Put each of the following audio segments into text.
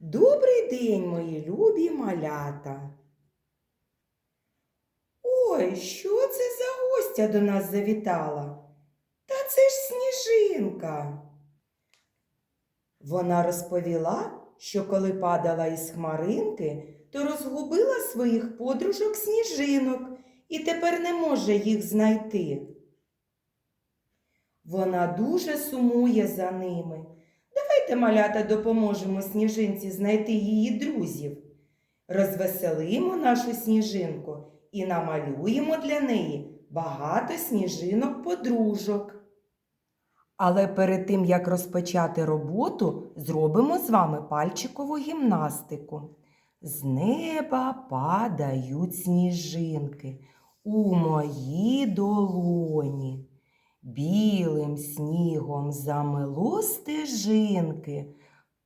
Добрий день, мої любі малята. Ой, що це за гостя до нас завітала? Та це ж сніжинка. Вона розповіла, що коли падала із хмаринки, то розгубила своїх подружок сніжинок і тепер не може їх знайти. Вона дуже сумує за ними. Давайте, малята, допоможемо сніжинці знайти її друзів. Розвеселимо нашу сніжинку і намалюємо для неї багато сніжинок подружок. Але перед тим, як розпочати роботу, зробимо з вами пальчикову гімнастику. З неба падають сніжинки у мої долоні. Білим снігом замело стежинки,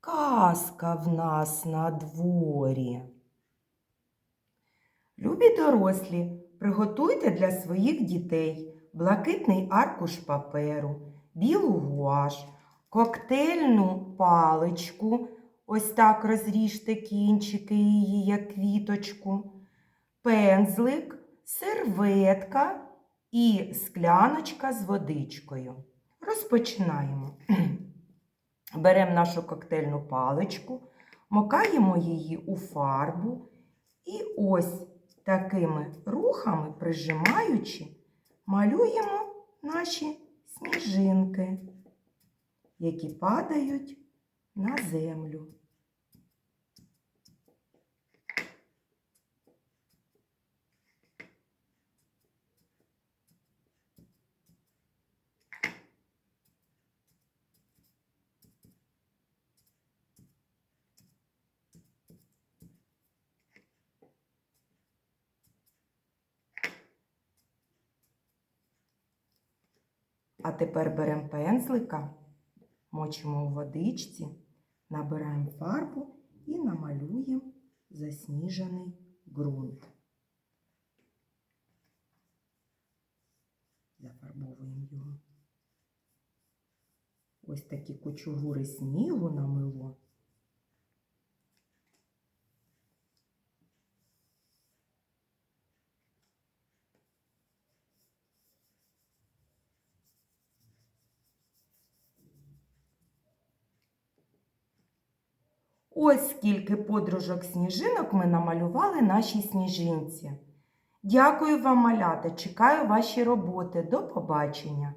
казка в нас на дворі. Любі дорослі, приготуйте для своїх дітей блакитний аркуш паперу, білу гуаш, коктейльну паличку, ось так розріжте кінчики її, як квіточку, пензлик, серветка і скляночка з водичкою. Розпочинаємо. Беремо нашу коктейльну паличку, мокаємо її у фарбу і ось такими рухами, прижимаючи, малюємо наші сніжинки, які падають на землю. А тепер беремо пензлика, мочимо у водичці, набираємо фарбу і намалюємо засніжений ґрунт. Зафарбовуємо його. Ось такі кучугури снігу намило. Ось скільки подружок сніжинок ми намалювали нашій сніжинці. Дякую вам, малята, чекаю ваші роботи. До побачення!